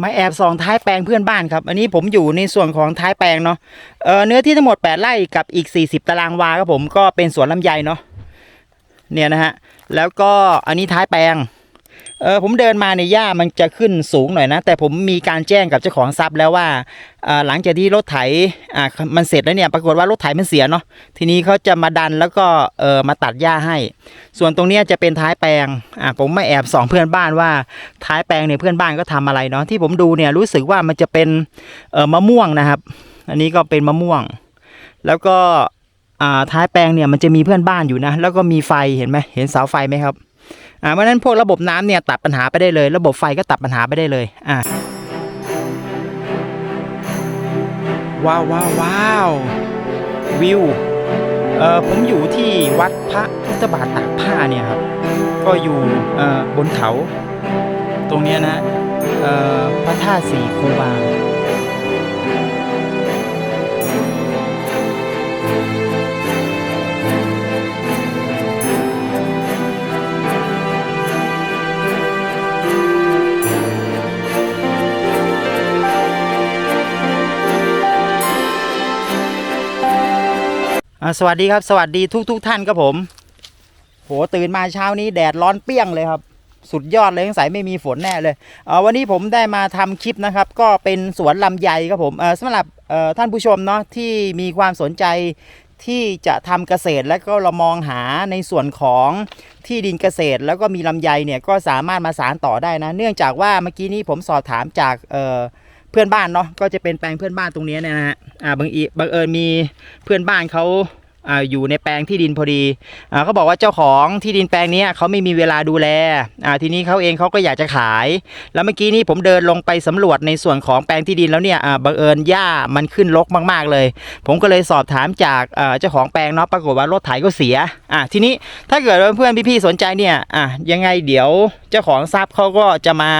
มาแอบส่องท้ายแปลงเพื่อนบ้านครับ อันนี้ผมอยู่ในส่วนของท้ายแปลงเนาะเออเนื้อที่ทั้งหมด 8ไร่กับอีก 40 ตารางวาครับผมก็เป็นสวนลำไยเนาะเนี่ยนะฮะแล้วก็อันนี้ท้ายแปลง เออผมเดินมาในยหญ้ามันจะขึ้นสูงหน่อยนะ แต่ผมมีการแจ้งกับเจ้าของทรัพย์แล้วว่าหลังจากที่รถไถอ่ามันเสร็จแล้วเนี่ยปรากฏว่ารถไถมันเสียเนาะทีนี้เขาจะมาดันแล้วก็เออมาตัดหญ้าให้ ส่วนตรงนี้จะเป็นท้ายแปลงอ่าผมไม่แอบส่องเพื่อนบ้านว่าท้ายแปลงเนี่ยเพื่อนบ้านก็ทำอะไรเนาะที่ผมดูเนี่ยรู้สึกว่ามันจะเป็นเออมะม่วงนะครับ อันนี้ก็เป็นมะม่วง แล้วก็อ่าท้ายแปลงเนี่ยมันจะมีเพื่อนบ้านอยู่นะ แล้วก็มีไฟเห็นไหมเห็นเสาไฟไหมครับ อ่าเพราะนั้นพวกระบบน้ำเนี่ยตัดปัญหาไปได้เลย ระบบไฟก็ตัดปัญหาไปได้เลยอ่าว้าวว้าวว้าววิวเอ่อผมอยู่ที่วัดพระพุทธบาทตากผ้าเนี่ยครับก็อยู่เอ่อบนเขา ตรงเนี้ยนะเอ่อพระธาตุสีคูบาอ่ สวัสดีครับสวัสดีทุกทุกท่านครับผม โหตื่นมาเช้านี้แดดร้อนเปรี้ยงเลยครับ สุดยอดเลยสงสัยไม่มีฝนแน่เลยเวันนี้ผมได้มาทำคลิปนะครับ ก็เป็นสวนลำไยครับผมเอ่อสำหรับท่านผู้ชมเนาะที่มีความสนใจที่จะทำเกษตรแล้วก็เรามองหาในส่วนของที่ดินเกษตร แล้วก็มีลำไยเนี่ยก็สามารถมาสารต่อได้นะ เนื่องจากว่าเมื่อกี้นี้ผมสอบถามจากเพื่อนบ้านเนาะก็จะเป็นแปลงเพื่อนบ้านตรงนี้เนี่ยนะฮะบางอีบังเอิญมีเพื่อนบ้านเขา อ่าอยู่ในแปลงที่ดินพอดีอ่าเขาบอกว่าเจ้าของที่ดินแปลงนี้เขาไม่มีเวลาดูแลอ่าทีนี้เขาเองเขาก็อยากจะขาย แล้วเมื่อกี้นี้ผมเดินลงไปสำรวจในส่วนของแปลงที่ดินแล้วเนี่ยอ่าบังเอิญหญ้ามันขึ้นรกมาก ๆเลย ผมก็เลยสอบถามจากเอ่อเจ้าของแปลงเนาะปรากฏว่ารถไถก็เสียอ่าทีนี้ถ้าเกิดเพื่อนพี่ๆสนใจเนี่ยอะยังไงเดี๋ยวเจ้าของทรัพย์เขาก็จะมา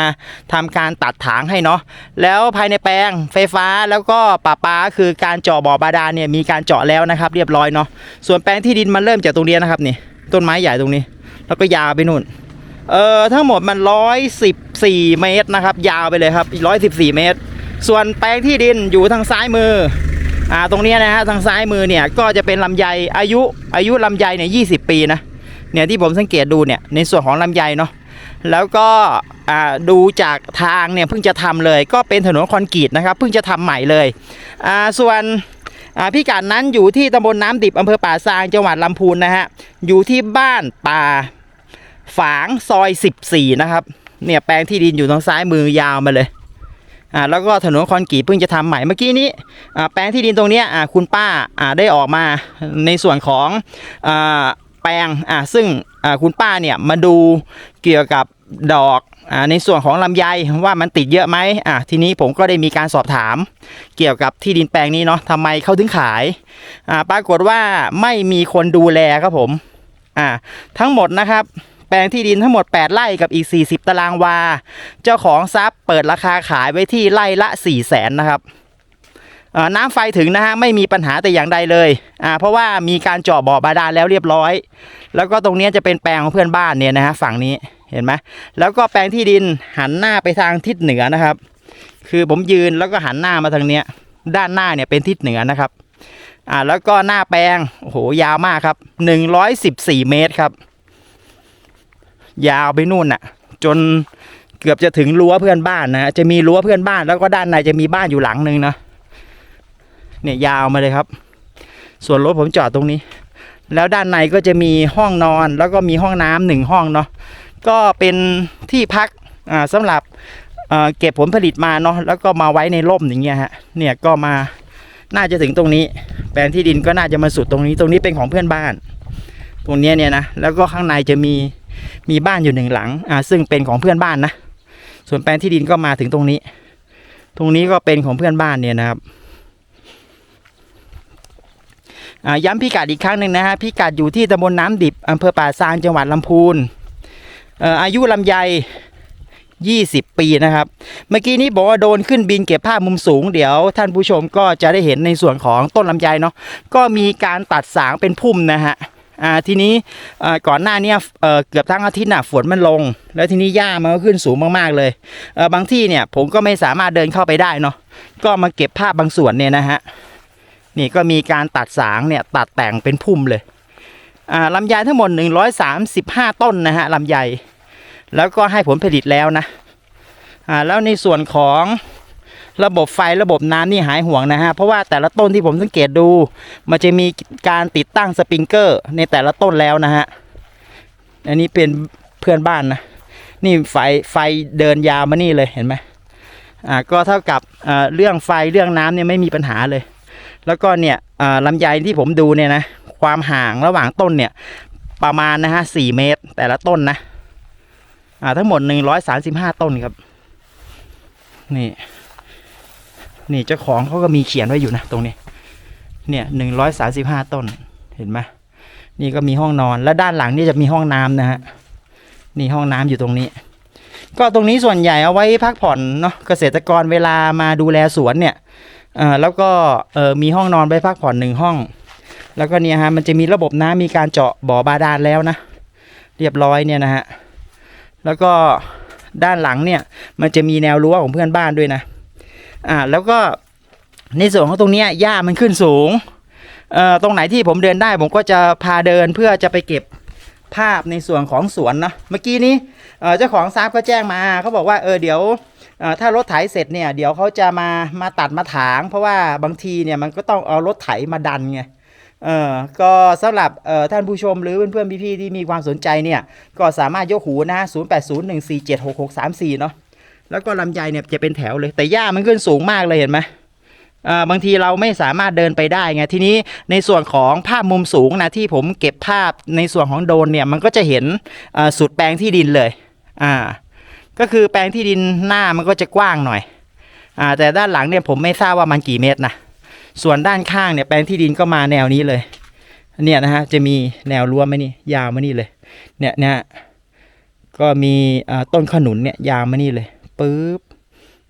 ทำการตัดถางให้เนาะแล้วภายในแปลงไฟฟ้าแล้วก็ป่าปาคือการเจาะบ่อบาดาลเนี่ยมีการเจาะแล้วนะครับ เรียบร้อยเนาะส่วนแปลงที่ดินมันเริ่มจากตรงนี้นะครับนี่ต้นไม้ใหญ่ตรงนี้ แล้วก็ยาวไปนู่นเอ่อทั้งหมดมันร้อยสิบสี่เมตรนะครับ ยาวไปเลยครับร้อยสิบสี่เมตร ส่วนแปลงที่ดินอยู่ทางซ้ายมืออ่าตรงนี้นะฮะทางซ้ายมือเนี่ยก็จะเป็นลำไยอายุอายุลำไยเนี่ยยีปีนะเนี่ยที่ผมสังเกตดูเนี่ยในส่วนของลำไยเนาะแล้วก็อ่าดูจากทางเนี่ยเพิ่งจะทำเลย ก็เป็นถนนคอนกรีตนะครับเพิ่งจะทำใหม่เลยอ่าส่วน พิกัดนั้นอยู่ที่ตำบลน้ำดิบอำเภอป่าซางจังหวัดลำพูนนะฮะอยู่ที่บ้านป่าฝางซอย 14 นะครับเนี่ยแปลงที่ดินอยู่ทางซ้ายมือยาวมาเลยอ่าแล้วก็ถนนคอนกรีตเพิ่งจะทำใหม่เมื่อกี้นี้อ่าแปลงที่ดินตรงเนี้ยอ่าคุณป้าอ่าได้ออกมาในส่วนของอ่าแปลงอ่าซึ่งอ่าคุณป้าเนี่ยมาดูเกี่ยวกับ ดอกอในส่วนของลำไยว่ามันติดเยอะไหมอะทีนี้ผมก็ได้มีการสอบถาม เกี่ยวกับที่ดินแปลงนี้เนาะทำไมเขาถึงขายอ่าปรากฏว่าไม่มีคนดูแลครับผมอ่าทั้งหมดนะครับแปลงที่ดินทั้งหมด 8 ไร่กับอีก 40 ตารางวา เจ้าของทรัพย์เปิดราคาขายไว้ที่ไร่ละ 4 0 0แสนนะครับ น้ำไฟถึงนะฮะไม่มีปัญหาแต่อย่างใดเลยอ่าเพราะว่ามีการเจาะบ่อบาดาลแล้วเรียบร้อย แล้วก็ตรงนี้จะเป็นแปลงของเพื่อนบ้านเนี่ยนะฮะฝั่งนี้ เห็นไหมแล้วก็แปลงที่ดินหันหน้าไปทางทิศเหนือนะครับ คือผมยืนแล้วก็หันหน้ามาทางเนี้ย ด้านหน้าเนี่ยเป็นทิศเหนือนะครับอ่าแล้วก็หน้าแปลงโอ้โหยาวมากครับหนึ่งร้อยสิบสี่เมตรครับ ยาวไปนู่นน่ะ จนเกือบจะถึงรั้วเพื่อนบ้านนะจะมีรั้วเพื่อนบ้านแล้วก็ด้านในจะมีบ้านอยู่หลังหนึ่งนะเนี่ยยาวมาเลยครับ ส่วนรถผมจอดตรงนี้ แล้วด้านในก็จะมีห้องนอนแล้วก็มีห้องน้ำหนึ่งห้องเนาะ ก็เป็นที่พักอ่าสำหรับเเก็บผลผลิตมาเนาะแล้วก็มาไว้ในร่มอย่างเงี้ยฮะเนี่ยก็มาน่าจะถึงตรงนี้ แปลงที่ดินก็น่าจะมาสุดตรงนี้ ตรงนี้เป็นของเพื่อนบ้าน ตรงเนี้ยเนี่ยนะแล้วก็ข้างในจะมีมีบ้านอยู่หนึ่งหลังอ่าซึ่งเป็นของเพื่อนบ้านนะส่วนแปลงที่ดินก็มาถึงตรงนี้ ตรงนี้ก็เป็นของเพื่อนบ้านเนี่ยนะครับอ่าย้ำพิกัดอีกครั้งหนึ่งนะฮะพิกัดอยู่ที่ตำบลน้ำดิบอำเภอป่าซางจังหวัดลำพูน อายุลำไย 20 ปีนะครับ เมื่อกี้นี้บอกว่าโดนขึ้นบินเก็บภาพมุมสูง เดี๋ยวท่านผู้ชมก็จะได้เห็นในส่วนของต้นลำไยเนาะก็มีการตัดสางเป็นพุ่มนะฮะทีนี้ก่อนหน้านี้เกือบทั้งอาทิตย์น่ะฝนมันลง แล้วทีนี้หญ้ามันก็ขึ้นสูงมากๆเลยเบางที่เนี่ยผมก็ไม่สามารถเดินเข้าไปได้เนาะก็มาเก็บภาพบางส่วนเนี่ยนะฮะนี่ก็มีการตัดสางเนี่ยตัดแต่งเป็นพุ่มเลย ลำไยทั้งหมด 135 ต้นนะฮะลำไยแล้วก็ให้ผลผลิตแล้วนะอ่าแล้วในส่วนของระบบไฟระบบน้ำนี่หายห่วงนะฮะ เพราะว่าแต่ละต้นที่ผมสังเกตดู มันจะมีการติดตั้งสปริงเกอร์ในแต่ละต้นแล้วนะฮะ อันนี้เป็นเพื่อนบ้านนะ นี่ไฟไฟเดินยาวมานี่เลยเห็นไหมอ่าก็เท่ากับอ่าเรื่องไฟเรื่องน้ำเนี่ยไม่มีปัญหาเลย แล้วก็เนี่ยอ่าลำไยที่ผมดูเนี่ยนะ ความห่างระหว่างต้นเนี่ย ประมาณนะฮะสี่เมตร แต่ละต้นนะ อ่า ทั้งหมดหนึ่งร้อยสามสิบห้าต้นครับ นี่ นี่เจ้าของเขาก็มีเขียนไว้อยู่นะตรงนี้ เนี่ยหนึ่งร้อยสาสิบห้าต้น เห็นไหมนี่ก็มีห้องนอน และด้านหลังนี่จะมีห้องน้ำนะฮะ นี่ห้องน้ำอยู่ตรงนี้ ก็ตรงนี้ส่วนใหญ่เอาไว้พักผ่อนเนาะ เกษตรกรเวลามาดูแลสวนเนี่ยเอ่อแล้วก็เออมีห้องนอนไว้พักผ่อนหนึ่งห้อง แล้วก็เนี่ยฮะมันจะมีระบบน้ำมีการเจาะบ่อบาดาลแล้วนะ เรียบร้อยเนี่ยนะฮะแล้วก็ด้านหลังเนี่ยมันจะมีแนวรั้วของเพื่อนบ้านด้วยนะอ่าแล้วก็ในส่วนของตรงเนี้ยหญ้ามันขึ้นสูงเอ่อตรงไหนที่ผมเดินได้ผมก็จะพาเดินเพื่อจะไปเก็บภาพในส่วนของสวนเนาะเมื่อกี้นี้เจ้าของทราบก็แจ้งมาเขาบอกว่าเออเดี๋ยวถ้ารถไถเสร็จเนี่ยเดี๋ยวเขาจะมามาตัดมาถาง เพราะว่าบางทีเนี่ยมันก็ต้องเอารถไถมาดันไง เออก็สำหรับเอ่อท่านผู้ชมหรือเพื่อนๆพี่ๆที่มีความสนใจเนี่ย ก็สามารถยกหูนะ0801476634เนาะแล้วก็ลำไยเนี่ยจะเป็นแถวเลย แต่หญ้ามันขึ้นสูงมากเลยเห็นไหมอ่าบางทีเราไม่สามารถเดินไปได้ไงทีนี้ในส่วนของภาพมุมสูงนะที่ผมเก็บภาพในส่วนของโดนเนี่ยมันก็จะเห็นอ่าสุดแปลงที่ดินเลยอ่าก็คือแปลงที่ดินหน้ามันก็จะกว้างหน่อยอ่าแต่ด้านหลังเนี่ยผมไม่ทราบว่ามันกี่เมตรนะ ส่วนด้านข้างเนี่ยแปลงที่ดินก็มาแนวนี้เลย เนี่ยนะฮะจะมีแนวรั้วไหมนี่ยาวมานี่เลย เนี่ยเนี่ยก็มีต้นขนุนเนี่ยยาวมานี่เลยปึ๊บ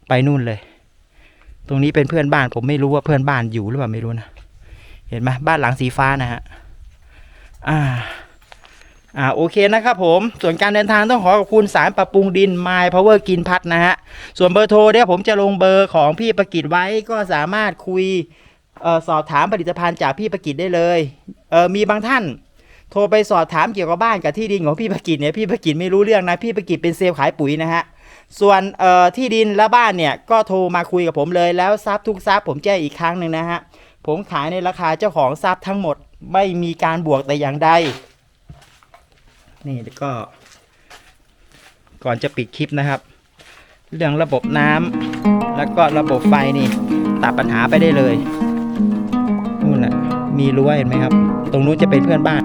ไปนู่นเลย ตรงนี้เป็นเพื่อนบ้านผมไม่รู้ว่าเพื่อนบ้านอยู่หรือเปล่าไม่รู้นะเห็นไหมบ้านหลังสีฟ้านะฮะอ่าอ่าโอเคนะครับผม ส่วนการเดินทางต้องขอขอบคุณสารปรับปรุงดิน My Power กินพัดนะฮะ ส่วนเบอร์โทรเดี๋ยวผมจะลงเบอร์ของพี่ประกิตไว้ก็สามารถคุย สอบถามผลิตภัณฑ์จากพี่ประกิตได้เลยเออมีบางท่านโทรไปสอบถามเกี่ยวกับบ้านกับที่ดินของพี่ประกิตเนี่ยพี่ประกิตไม่รู้เรื่องนะพี่ประกิตเป็นเซลล์ขายปุ๋ยนะฮะส่วนเอ่อที่ดินและบ้านเนี่ยก็โทรมาคุยกับผมเลยแล้วทรัพย์ทุกทรัพย์ผมแจ้งอีกครั้งหนึ่งนะฮะผมขายในราคาเจ้าของทรัพย์ทั้งหมดไม่มีการบวกแต่อย่างใดนี่แล้วก็ ก่อนจะปิดคลิปนะครับ เรื่องระบบน้ำแล้วก็ระบบไฟนี่ตัดปัญหาไปได้เลย มีรั้วเห็นไหมครับ ตรงนู้นจะเป็นเพื่อนบ้าน